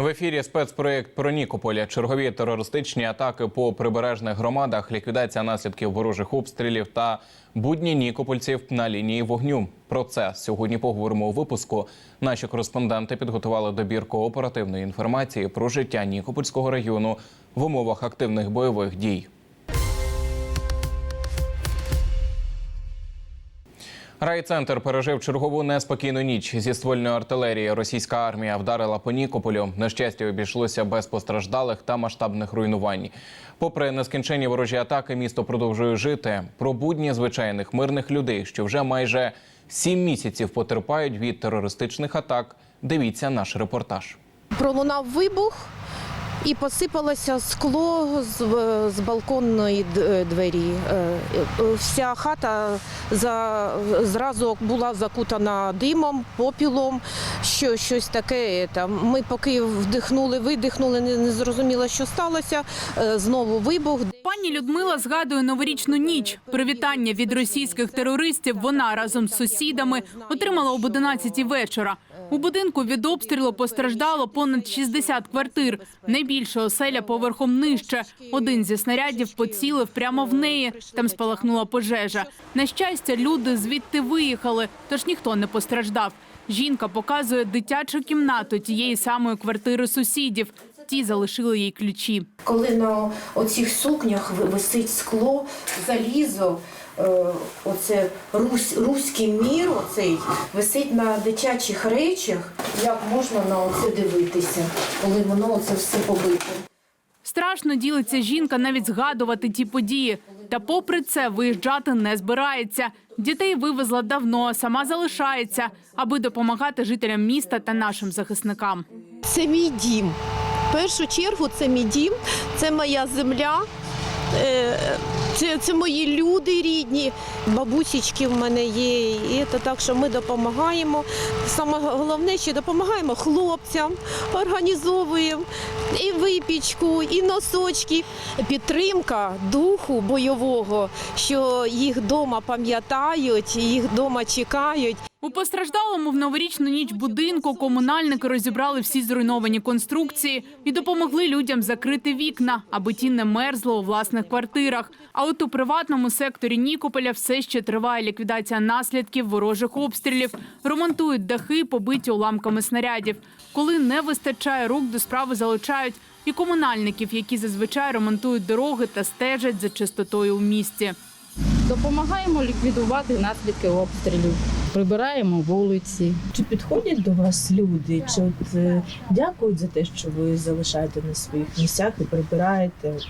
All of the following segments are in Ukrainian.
В ефірі спецпроєкт про Нікополя. Чергові терористичні атаки по прибережних громадах, ліквідація наслідків ворожих обстрілів та будні нікопольців на лінії вогню. Про це сьогодні поговоримо у випуску. Наші кореспонденти підготували добірку оперативної інформації про життя Нікопольського району в умовах активних бойових дій. Райцентр пережив чергову неспокійну ніч зі ствольної артилерії. Російська армія вдарила по Нікополю. На щастя, обійшлося без постраждалих та масштабних руйнувань. Попри нескінченні ворожі атаки, місто продовжує жити. Про будні звичайних мирних людей, що вже майже сім місяців потерпають від терористичних атак. Дивіться наш репортаж. Пролунав вибух і посипалося скло з, е, з балконної е, двері. Е, Вся хата за, зразу була закутана димом, попілом, що, щось таке. Там. Ми поки вдихнули, видихнули, не, не зрозуміло, що сталося. Знову вибух. Пані Людмила згадує новорічну ніч. Привітання від російських терористів вона разом з сусідами отримала об 11 вечора. У будинку від обстрілу постраждало понад 60 квартир. Найбільша оселя поверхом нижче. Один зі снарядів поцілив прямо в неї. Там спалахнула пожежа. На щастя, люди звідти виїхали, тож ніхто не постраждав. Жінка показує дитячу кімнату тієї самої квартири сусідів. Ті залишили їй ключі. Коли на оцих сукнях ви- висить скло, залізо, оце русь, руський мір, оцей висить на дитячих речах, як можна на оце дивитися, коли воно оце все побите. Страшно ділиться жінка навіть згадувати ті події. Та попри це виїжджати не збирається. Дітей вивезла давно, сама залишається, аби допомагати жителям міста та нашим захисникам. Це мій дім. В першу чергу це мій дім, це моя земля. Е, Це, це мої люди рідні, бабусічки в мене є. І це так, що ми допомагаємо. Саме головне, що допомагаємо хлопцям, організовуємо і випічку, і носочки. Підтримка духу бойового, що їх вдома пам'ятають, їх вдома чекають. У постраждалому в новорічну ніч будинку комунальники розібрали всі зруйновані конструкції і допомогли людям закрити вікна, аби ті не мерзли у власних квартирах. А от у приватному секторі Нікополя все ще триває ліквідація наслідків ворожих обстрілів, ремонтують дахи, побиті уламками снарядів. Коли не вистачає рук, до справи залучають і комунальників, які зазвичай ремонтують дороги та стежать за чистотою у місті. Допомагаємо ліквідувати наслідки обстрілів. Прибираємо вулиці. Чи підходять до вас люди? Чи от е, дякують за те, що ви залишаєте на своїх місцях і прибираєте? От.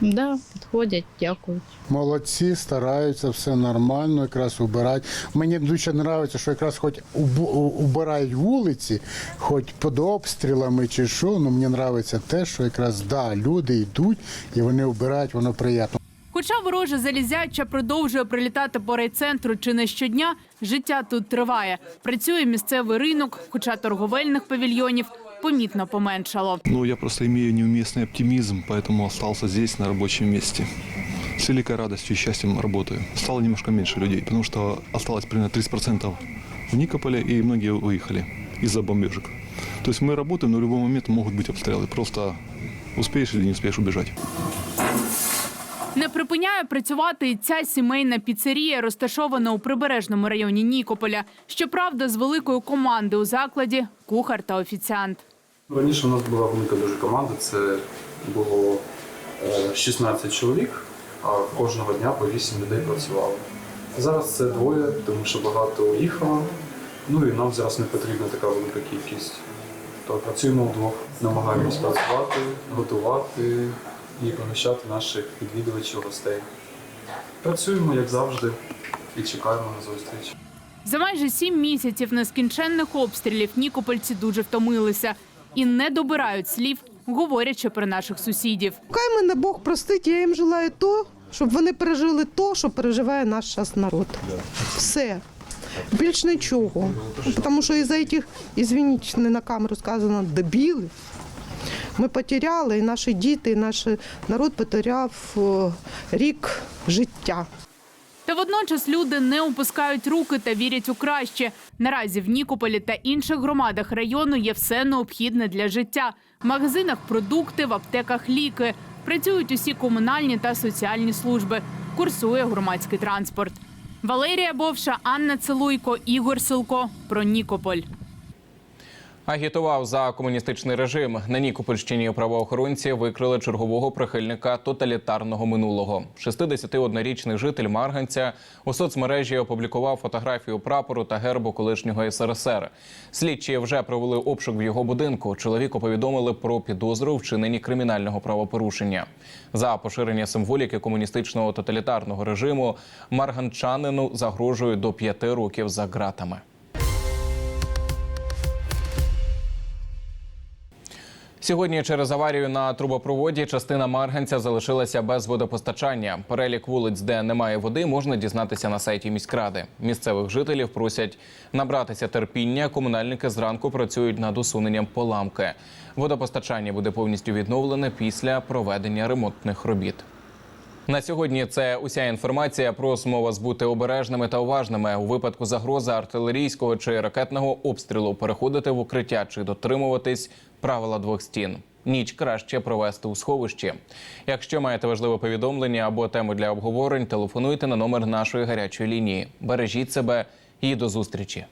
Да, підходять, дякують. Молодці, стараються, все нормально, якраз убирають. Мені дуже подобається, що якраз хоч уб- убирають вулиці, хоч під обстрілами чи що. Ну мені подобається те, що якраз да, люди йдуть і вони убирають, воно приємно. Хоча вороже залізяча продовжує прилітати по райцентру чи не щодня, життя тут триває. Працює місцевий ринок, хоча торговельних павільйонів помітно поменшало. Ну, я просто имею неуместный оптимизм, поэтому остался здесь, на рабочем месте. С великой радостью и счастьем работаю. Стало немножко меньше людей, потому что осталось примерно 30% в Никополе, и многие уехали из-за бомбежек. То есть мы работаем, но в любой момент могут быть обстрелы. Просто успеешь или не успеешь убежать. Не припиняє працювати і ця сімейна піцерія, розташована у прибережному районі Нікополя. Щоправда, з великою командою у закладі кухар та офіціант. Раніше у нас була велика дуже команда, це було е, 16 чоловік, а кожного дня по 8 людей працювало. Зараз це двоє, тому що багато уїхало. Ну і нам зараз не потрібна така велика кількість. То працюємо вдвох, намагаємось працювати, готувати і поміщати наших відвідувачів гостей. Працюємо, як завжди, і чекаємо на зустріч. За майже сім місяців нескінченних обстрілів нікопольці дуже втомилися і не добирають слів, говорячи про наших сусідів. Хай мене Бог простить, я їм желаю то, щоб вони пережили то, що переживає наш час народ. Все. Більш нічого. Тому що із-за цих, извините, не на камеру сказано, дебіли, ми потеряли, і наші діти, і наш народ потеряв рік життя. Та водночас люди не опускають руки та вірять у краще. Наразі в Нікополі та інших громадах району є все необхідне для життя. В магазинах продукти, в аптеках ліки. Працюють усі комунальні та соціальні служби. Курсує громадський транспорт. Валерія Бовша, Анна Целуйко, Ігор Силко. Про Нікополь. Агітував за комуністичний режим. На Нікопольщині правоохоронці викрили чергового прихильника тоталітарного минулого. 61-річний житель Марганця у соцмережі опублікував фотографію прапору та гербу колишнього СРСР. Слідчі вже провели обшук в його будинку. Чоловіку повідомили про підозру вчиненні кримінального правопорушення. За поширення символіки комуністичного тоталітарного режиму марганчанину загрожують до п'яти років за ґратами. Сьогодні через аварію на трубопроводі частина Марганця залишилася без водопостачання. Перелік вулиць, де немає води, можна дізнатися на сайті міськради. Місцевих жителів просять набратися терпіння. Комунальники зранку працюють над усуненням поламки. Водопостачання буде повністю відновлене після проведення ремонтних робіт. На сьогодні це уся інформація. Просимо вас бути обережними та уважними у випадку загрози артилерійського чи ракетного обстрілу. Переходити в укриття чи дотримуватись правила двох стін. Ніч краще провести у сховищі. Якщо маєте важливе повідомлення або тему для обговорень, телефонуйте на номер нашої гарячої лінії. Бережіть себе і до зустрічі.